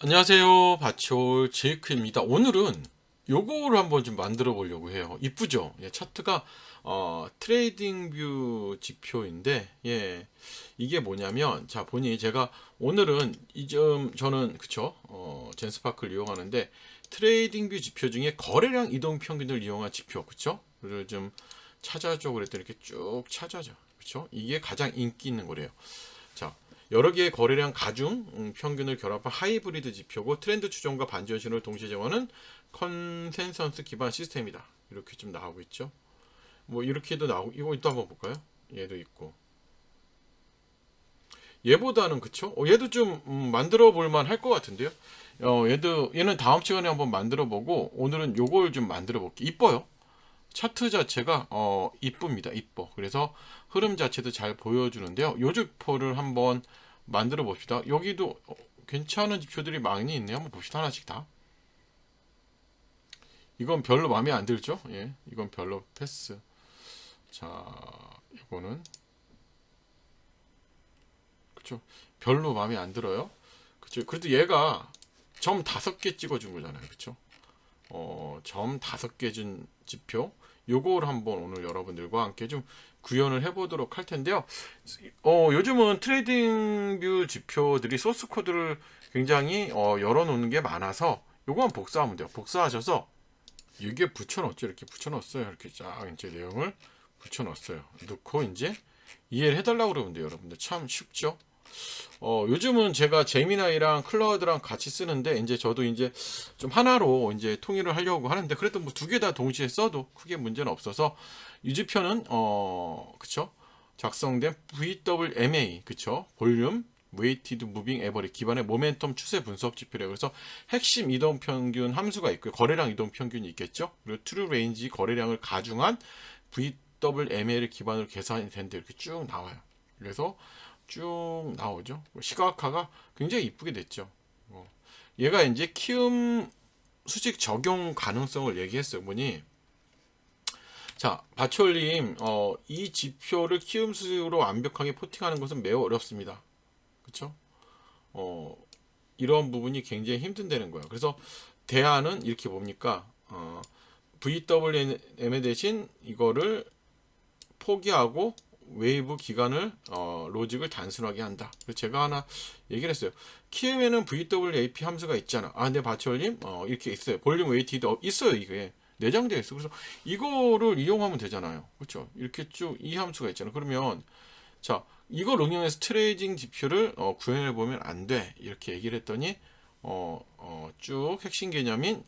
안녕하세요. 바치올 제이크입니다. 오늘은 요거를 한번 좀 만들어 보려고 해요. 이쁘죠? 예, 차트가 어, 트레이딩 뷰 지표인데 예. 이게 뭐냐면 자, 보니 제가 오늘은 이 점 저는 그쵸? 어, 젠스파크를 이용하는데 트레이딩 뷰 지표 중에 거래량 이동 평균을 이용한 지표 그쵸? 를 좀 찾아줘 그랬더니 이렇게 쭉 찾아줘. 그쵸? 이게 가장 인기 있는 거래요. 자, 여러 개의 거래량 가중 음, 평균을 결합한 하이브리드 지표고 트렌드 추종과 반전 신호를 동시에 제공하는 컨센서스 기반 시스템이다. 이렇게 좀 나오고 있죠. 뭐 이렇게도 나오고 이거 또 한번 볼까요? 얘도 있고. 얘보다는 그쵸? 어, 얘도 좀 음, 만들어 볼만 할 것 같은데요. 어, 얘도 얘는 다음 시간에 한번 만들어 보고 오늘은 요걸 좀 만들어 볼게요. 이뻐요. 차트 자체가 어 이쁩니다. 이뻐. 그래서 흐름 자체도 잘 보여주는데요. 요 지표를 한번 만들어 봅시다. 여기도 어, 괜찮은 지표들이 많이 있네요. 한번 봅시다. 하나씩 다. 이건 별로 마음에 안 들죠? 예. 이건 별로 패스. 자, 이거는 그쵸? 별로 마음에 안 들어요. 그쵸? 그래도 얘가 점 다섯 개 찍어준 거잖아요. 그쵸? 어, 점 다섯 개 준 지표. 요걸 한번 오늘 여러분들과 함께 좀 구현을 해보도록 할 텐데요. 어, 요즘은 트레이딩 뷰 지표들이 소스 코드를 굉장히 어, 열어놓는 게 많아서 요거만 복사하면 돼요. 복사하셔서 이게 붙여넣었죠. 이렇게 붙여넣었어요. 이렇게 쫙 이제 내용을 붙여넣었어요. 넣고 이제 이해를 해달라고 그러면 돼요. 여러분들 참 쉽죠? 어, 요즘은 제가 제미나이랑 클라우드랑 같이 쓰는데 이제 저도 이제 좀 하나로 이제 통일을 하려고 하는데 그래도 뭐 두 개 다 동시에 써도 크게 문제는 없어서 유지표는 어 그쵸 작성된 VWMA 그쵸 볼륨 웨이티드 무빙 에버리 기반의 모멘텀 추세 분석 지표래요. 그래서 핵심 이동 평균 함수가 있고요. 거래량 이동 평균이 있겠죠. 그리고 트루 레인지 거래량을 가중한 VWMA를 기반으로 계산이 된데 이렇게 쭉 나와요. 그래서 쭉 나오죠. 시각화가 굉장히 이쁘게 됐죠. 어. 얘가 이제 키움 수직 적용 가능성을 얘기했어요. 보니 자 바철님 어, 이 지표를 키움 수직으로 완벽하게 포팅하는 것은 매우 어렵습니다. 그렇죠? 어, 이런 부분이 굉장히 힘든다는 거예요. 그래서 대안은 이렇게 봅니까? 어, VWM에 대신 이거를 포기하고 웨이브 기간을 어, 로직을 단순하게 한다. 그래서 제가 하나 얘기를 했어요. 키움에는 VWAP 함수가 있잖아. 아, 근데 바철님 어, 이렇게 있어요. 볼륨 웨이티도 있어요. 이게 내장되어 있어. 그래서 이거를 이용하면 되잖아요. 그렇죠? 이렇게 쭉 이 함수가 있잖아요. 그러면 자 이걸 응용해서 트레이딩 지표를 어, 구현해 보면 안 돼. 이렇게 얘기를 했더니 어, 어, 쭉 핵심 개념인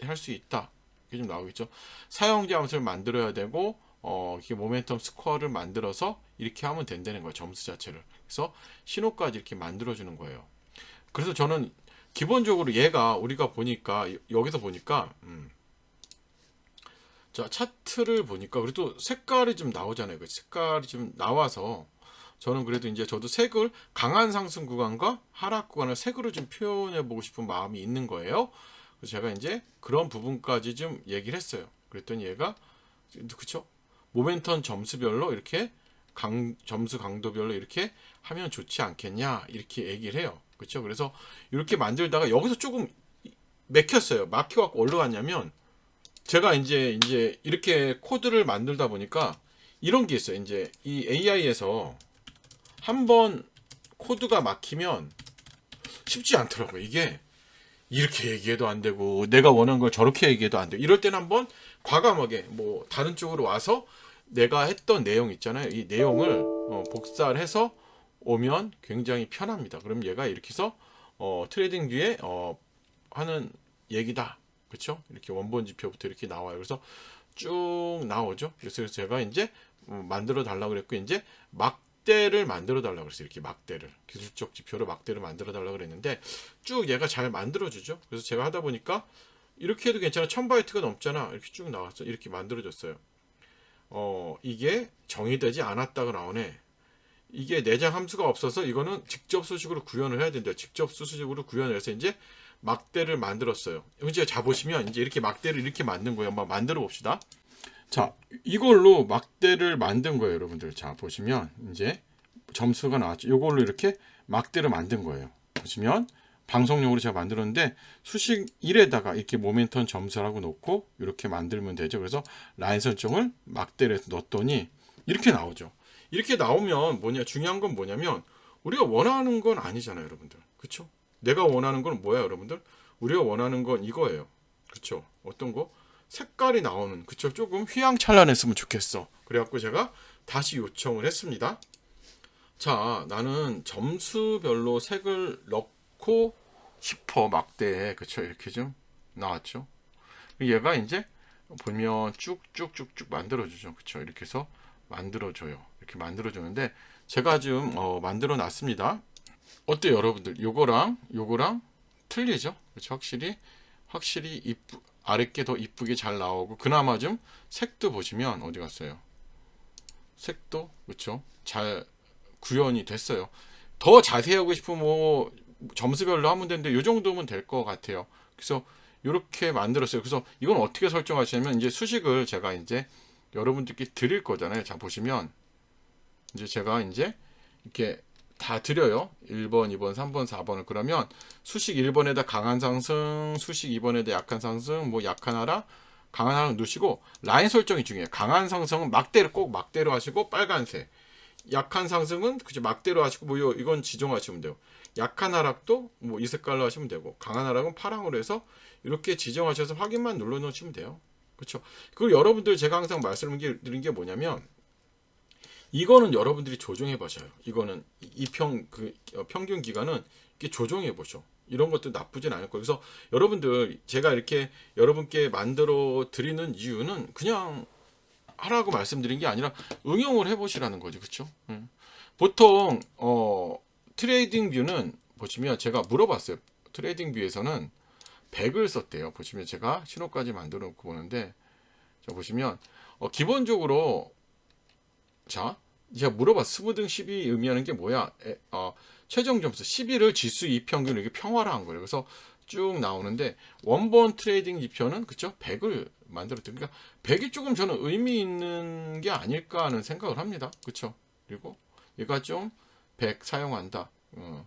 할수 있다. 이게 좀 나오겠죠. 사용자 함수를 만들어야 되고 어, 이렇게 모멘텀 스코어를 만들어서 이렇게 하면 된다는 거예요. 점수 자체를. 그래서 신호까지 이렇게 만들어주는 거예요. 그래서 저는 기본적으로 얘가 우리가 보니까 여기서 보니까 음, 자 차트를 보니까 그래도 색깔이 좀 나오잖아요. 그 색깔이 좀 나와서 저는 그래도 이제 저도 색을 강한 상승 구간과 하락 구간을 색으로 좀 표현해 보고 싶은 마음이 있는 거예요. 그래서 제가 이제 그런 부분까지 좀 얘기를 했어요. 그랬더니 얘가 그쵸? 모멘텀 점수별로 이렇게 강, 점수 강도별로 이렇게 하면 좋지 않겠냐 이렇게 얘기를 해요. 그렇죠? 그래서 이렇게 만들다가 여기서 조금 맥혔어요. 막혀갖고 어디로 갔냐면 제가 이제 이제 이렇게 코드를 만들다 보니까 이런 게 있어요. 이제 이 AI에서 한번 코드가 막히면 쉽지 않더라고요. 이게 이렇게 얘기해도 안 되고 내가 원하는 걸 저렇게 얘기해도 안 되고 이럴 때는 한번 과감하게 뭐 다른 쪽으로 와서 내가 했던 내용 있잖아요. 이 내용을 어, 복사를 해서 오면 굉장히 편합니다. 그럼 얘가 이렇게 해서 어, 트레이딩 뷰에 어, 하는 얘기다. 그렇죠? 이렇게 원본 지표부터 이렇게 나와요. 그래서 쭉 나오죠. 그래서 제가 이제 어, 만들어 달라고 그랬고 이제 막대를 만들어 달라고 그랬어요. 이렇게 막대를 기술적 지표로 막대를 만들어 달라고 그랬는데 쭉 얘가 잘 만들어 주죠. 그래서 제가 하다 보니까 이렇게 해도 괜찮아. 1000바이트가 넘잖아. 이렇게 쭉 나왔어. 이렇게 만들어 줬어요. 어, 이게 정의되지 않았다고 나오네. 이게 내장 함수가 없어서 이거는 직접 수식으로 구현을 해야 된다. 직접 수식으로 구현해서 이제 막대를 만들었어요. 이제 자 보시면 이제 이렇게 막대를 이렇게 만든 거예요. 한번 만들어 봅시다. 자, 이걸로 막대를 만든 거예요, 여러분들. 자, 보시면 이제 점수가 나왔죠. 이걸로 이렇게 막대를 만든 거예요. 보시면 방송용으로 제가 만들었는데 수식 1에다가 이렇게 모멘텀 점수라고 놓고 이렇게 만들면 되죠. 그래서 라인 설정을 막대로 해서 넣었더니 이렇게 나오죠. 이렇게 나오면 뭐냐 중요한 건 뭐냐면 우리가 원하는 건 아니잖아요, 여러분들. 그렇죠? 내가 원하는 건 뭐야, 여러분들? 우리가 원하는 건 이거예요. 그렇죠? 어떤 거? 색깔이 나오는 그쵸? 조금 휘황찬란했으면 좋겠어. 그래갖고 제가 다시 요청을 했습니다. 자, 나는 점수별로 색을 넣고 싶어 막대에 그쵸? 이렇게 좀 나왔죠. 얘가 이제 보면 쭉쭉쭉쭉 만들어주죠. 그쵸? 이렇게 해서 만들어줘요. 이렇게 만들어주는데 제가 좀 어, 만들어 놨습니다. 어때요, 여러분들? 요거랑 요거랑 틀리죠? 그쵸? 확실히 확실히 이쁘 아랫게 더 이쁘게 잘 나오고 그나마 좀 색도 보시면 어디 갔어요? 색도 그쵸? 잘 구현이 됐어요. 더 자세히 하고 싶으면 뭐 점수별로 하면 되는데 요 정도면 될 것 같아요. 그래서 이렇게 만들었어요. 그래서 이건 어떻게 설정하시냐면 이제 수식을 제가 이제 여러분들께 드릴 거잖아요. 자 보시면 이제 제가 이제 이렇게 다 드려요. 1번, 2번, 3번, 4번을 그러면 수식 1번에다 강한 상승, 수식 2번에다 약한 상승, 뭐 약한 하락, 강한 하락 누시고 라인 설정이 중요해요. 강한 상승은 막대로 꼭 막대로 하시고 빨간색. 약한 상승은 그죠 막대로 하시고 뭐 요- 이건 지정하시면 돼요. 약한 하락도 뭐 이 색깔로 하시면 되고 강한 하락은 파랑으로 해서 이렇게 지정하셔서 확인만 눌러 놓으시면 돼요. 그렇죠. 그리고 여러분들 제가 항상 말씀드린 게 뭐냐면 이거는 여러분들이 조정해 보셔요. 이거는 이평 그 어, 평균 기간은 이렇게 조정해 보죠. 이런 것도 나쁘진 않을 거예요. 그래서 여러분들 제가 이렇게 여러분께 만들어 드리는 이유는 그냥 하라고 말씀드린 게 아니라 응용을 해 보시라는 거죠. 그렇죠? 보통 어 트레이딩 뷰는 보시면 제가 물어봤어요. 트레이딩 뷰에서는 100을 썼대요. 보시면 제가 신호까지 만들어 놓고 보는데 자 보시면 어, 기본적으로 자, 제가 물어봐. 스무등 10이 의미하는 게 뭐야? 에, 어, 최종 점수 11을 지수 2평균 이렇게 평화화한 거예요. 그래서 쭉 나오는데 원본 트레이딩 지표는 그쵸? 100을 만들었대요. 그러니까 100이 조금 저는 의미 있는 게 아닐까 하는 생각을 합니다. 그쵸? 그리고 얘가 좀 100 사용한다. 어.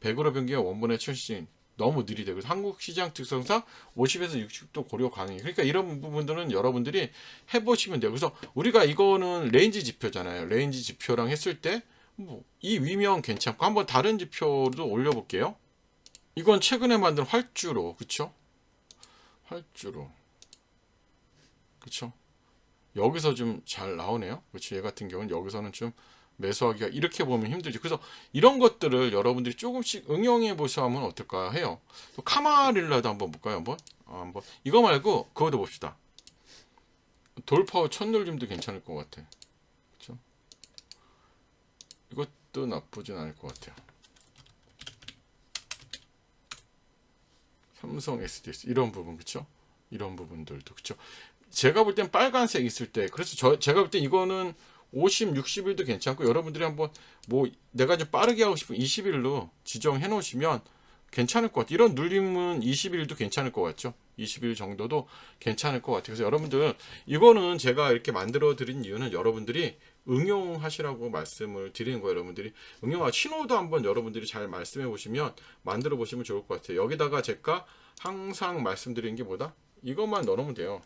100으로 변기가 원본의 출신 너무 느리대. 그래서 한국 시장 특성상 50에서 60도 고려 가능해. 그러니까 이런 부분들은 여러분들이 해보시면 돼요. 그래서 우리가 이거는 레인지 지표잖아요. 레인지 지표랑 했을 때, 뭐, 이 위면 괜찮고, 한번 다른 지표도 올려볼게요. 이건 최근에 만든 활주로, 그쵸? 활주로. 그쵸? 여기서 좀 잘 나오네요. 그쵸? 얘 같은 경우는 여기서는 좀 매수하기가 이렇게 보면 힘들지. 그래서 이런 것들을 여러분들이 조금씩 응용해 보시면 어떨까 해요. 또 카마릴라도 한번 볼까요? 한번? 아, 한번. 이거 말고 그거도 봅시다. 돌파워 첫눌림도 괜찮을 것 같아. 그렇죠? 이것도 나쁘진 않을 것 같아요. 삼성 SDS 이런 부분 그렇죠? 이런 부분들도 그렇죠? 제가 볼 땐 빨간색 있을 때 그래서 저 제가 볼 땐 이거는 50, 60일도 괜찮고 여러분들이 한번 뭐 내가 좀 빠르게 하고 싶은 20일로 지정해 놓으시면 괜찮을 것 같아요. 이런 눌림은 20일도 괜찮을 것 같죠. 20일 정도도 괜찮을 것 같아요. 그래서 여러분들 이거는 제가 이렇게 만들어 드린 이유는 여러분들이 응용하시라고 말씀을 드리는 거예요. 여러분들이 응용하 신호도 한번 여러분들이 잘 말씀해 보시면 만들어 보시면 좋을 것 같아요. 여기다가 제가 항상 말씀드리는 게 뭐다? 이것만 넣어 놓으면 돼요.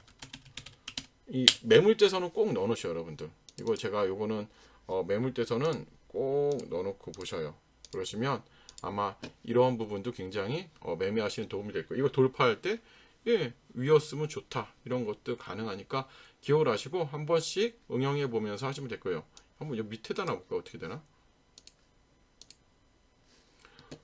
이 매물대선은 꼭 넣어 놓으셔요, 여러분들. 이거 제가 요거는 어, 매물대선은 꼭 넣어 놓고 보셔요. 그러시면 아마 이러한 부분도 굉장히 어, 매매하시는 도움이 될 거예요. 이거 돌파할 때 예, 위였으면 좋다. 이런 것도 가능하니까 기억을 하시고 한 번씩 응용해 보면서 하시면 될 거예요. 한번 여 밑에다 놔볼까 어떻게 되나?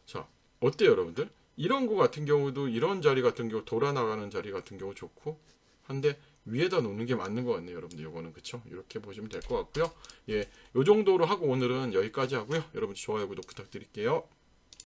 자, 어때요, 여러분들? 이런 거 같은 경우도 이런 자리 같은 경우 돌아 나가는 자리 같은 경우 좋고 한데 위에다 놓는 게 맞는 것 같네요, 여러분들. 요거는 그쵸? 이렇게 보시면 될 것 같고요. 예, 요 정도로 하고 오늘은 여기까지 하고요. 여러분 좋아요, 구독 부탁드릴게요.